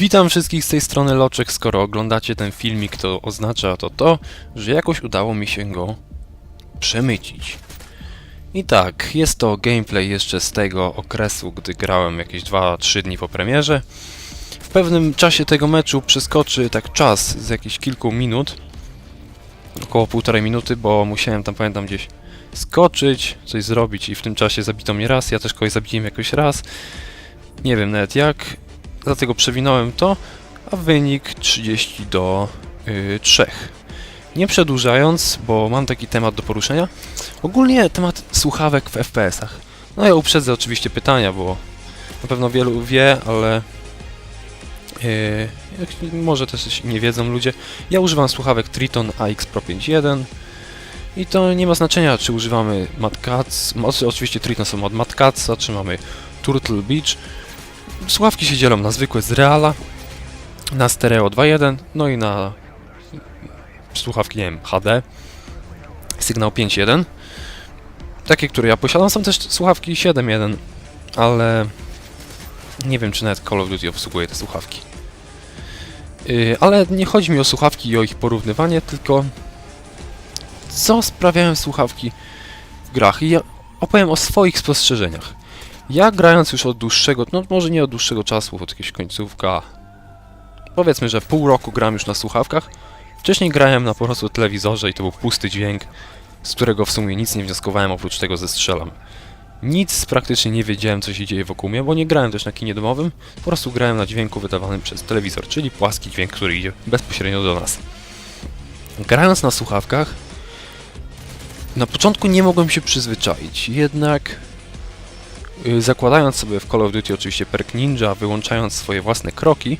Witam wszystkich z tej strony Loczek. Skoro oglądacie ten filmik, to oznacza to to, że jakoś udało mi się go przemycić. I tak, jest to gameplay jeszcze z tego okresu, gdy grałem jakieś 2-3 dni po premierze. W pewnym czasie tego meczu przeskoczy tak czas z jakichś kilku minut, około półtorej minuty, bo musiałem tam, pamiętam, gdzieś skoczyć, coś zrobić i w tym czasie zabito mnie raz, ja też kogoś zabiłem jakoś raz. Nie wiem nawet jak, dlatego przewinąłem to, a wynik 30 do y, 3. Nie przedłużając, bo mam taki temat do poruszenia, ogólnie temat słuchawek w FPS-ach. No ja uprzedzę oczywiście pytania, bo na pewno wielu wie, ale y, może też nie wiedzą ludzie. Ja używam słuchawek Triton AX Pro 5.1 i to nie ma znaczenia, czy używamy Mad Cats, mo- oczywiście Triton są od Mad Catsa, czy mamy Turtle Beach, Słuchawki się dzielą na zwykłe z Reala, na stereo 2.1, no i na słuchawki, nie wiem, HD, sygnał 5.1. Takie, które ja posiadam, są też słuchawki 7.1, ale nie wiem, czy nawet Call of Duty obsługuje te słuchawki. Yy, ale nie chodzi mi o słuchawki i o ich porównywanie, tylko co sprawiają słuchawki w grach. I ja opowiem o swoich spostrzeżeniach. Ja grając już od dłuższego, no może nie od dłuższego czasu, od jakiegoś końcówka, powiedzmy, że pół roku gram już na słuchawkach. Wcześniej grałem na po prostu telewizorze i to był pusty dźwięk, z którego w sumie nic nie wnioskowałem oprócz tego, że strzelam. Nic praktycznie nie wiedziałem, co się dzieje wokół mnie, bo nie grałem też na kinie domowym, po prostu grałem na dźwięku wydawanym przez telewizor, czyli płaski dźwięk, który idzie bezpośrednio do nas. Grając na słuchawkach, na początku nie mogłem się przyzwyczaić, jednak zakładając sobie w Call of Duty oczywiście perk ninja, wyłączając swoje własne kroki,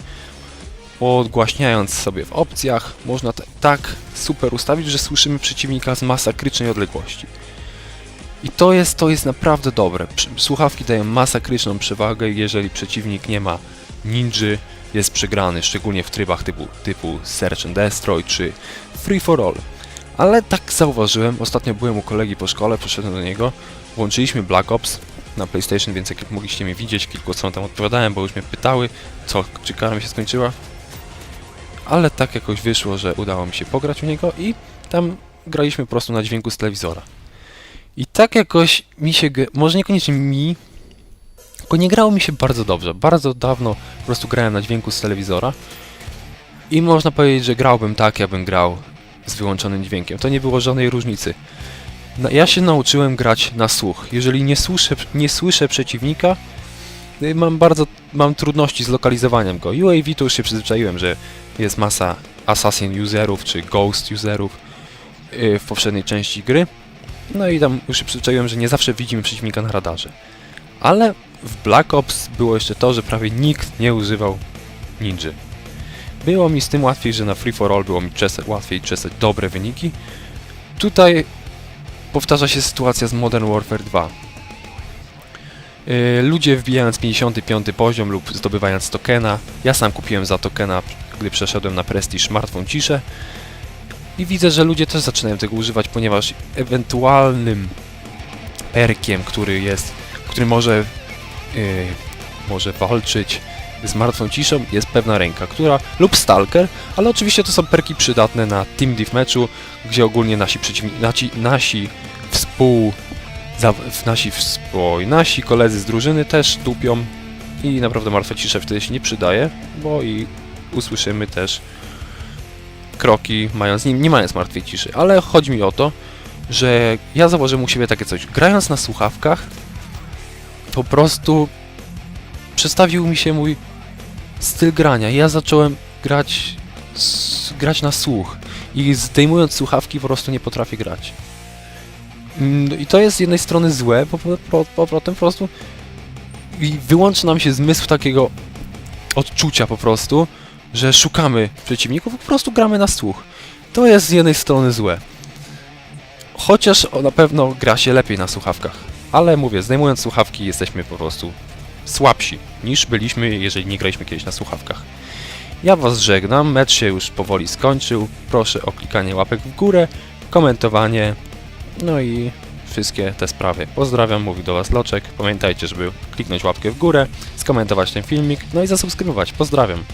odgłaśniając sobie w opcjach, można tak super ustawić, że słyszymy przeciwnika z masakrycznej odległości. I to jest, to jest naprawdę dobre. Słuchawki dają masakryczną przewagę, jeżeli przeciwnik nie ma ninży, jest przegrany, szczególnie w trybach typu, typu Search and Destroy czy Free for All. Ale tak zauważyłem, ostatnio byłem u kolegi po szkole, poszedłem do niego, włączyliśmy Black Ops na PlayStation, więc jak mogliście mnie widzieć, kilku co tam odpowiadałem, bo już mnie pytały, co, czy kara mi się skończyła. Ale tak jakoś wyszło, że udało mi się pograć u niego i tam graliśmy po prostu na dźwięku z telewizora. I tak jakoś mi się, może niekoniecznie mi, tylko nie grało mi się bardzo dobrze. Bardzo dawno po prostu grałem na dźwięku z telewizora i można powiedzieć, że grałbym tak, jakbym grał z wyłączonym dźwiękiem. To nie było żadnej różnicy. Ja się nauczyłem grać na słuch. Jeżeli nie słyszę, nie słyszę przeciwnika, y, mam bardzo mam trudności z lokalizowaniem go. UAV to już się przyzwyczaiłem, że jest masa assassin userów czy ghost userów y, w poprzedniej części gry. No i tam już się przyzwyczaiłem, że nie zawsze widzimy przeciwnika na radarze. Ale w Black Ops było jeszcze to, że prawie nikt nie używał ninja. Było mi z tym łatwiej, że na Free for All było mi łatwiej czesać dobre wyniki. Tutaj powtarza się sytuacja z Modern Warfare 2. Yy, ludzie wbijając 55 poziom lub zdobywając tokena. Ja sam kupiłem za tokena, gdy przeszedłem na Prestige martwą ciszę. I widzę, że ludzie też zaczynają tego używać, ponieważ ewentualnym perkiem, który jest, który może, yy, może walczyć z martwą ciszą, jest pewna ręka, która lub stalker, ale oczywiście to są perki przydatne na Team Deathmatchu, gdzie ogólnie nasi przeciwnicy, nasi, nasi współ nasi, nasi koledzy z drużyny też dupią i naprawdę martwa cisza wtedy się nie przydaje, bo i usłyszymy też kroki, mając, nie, nie mając martwej ciszy, ale chodzi mi o to, że ja zauważyłem u siebie takie coś, grając na słuchawkach, po prostu przestawił mi się mój styl grania ja zacząłem grać, grać na słuch i zdejmując słuchawki po prostu nie potrafię grać. Mm, I to jest z jednej strony złe, bo po, po, po, potem po prostu wyłączy nam się zmysł takiego odczucia po prostu, że szukamy przeciwników, po prostu gramy na słuch. To jest z jednej strony złe. Chociaż na pewno gra się lepiej na słuchawkach. Ale mówię, zdejmując słuchawki jesteśmy po prostu słabsi niż byliśmy, jeżeli nie graliśmy kiedyś na słuchawkach. Ja Was żegnam, mecz się już powoli skończył. Proszę o klikanie łapek w górę, komentowanie, no i wszystkie te sprawy. Pozdrawiam, mówi do Was Loczek. Pamiętajcie, żeby kliknąć łapkę w górę, skomentować ten filmik, no i zasubskrybować. Pozdrawiam.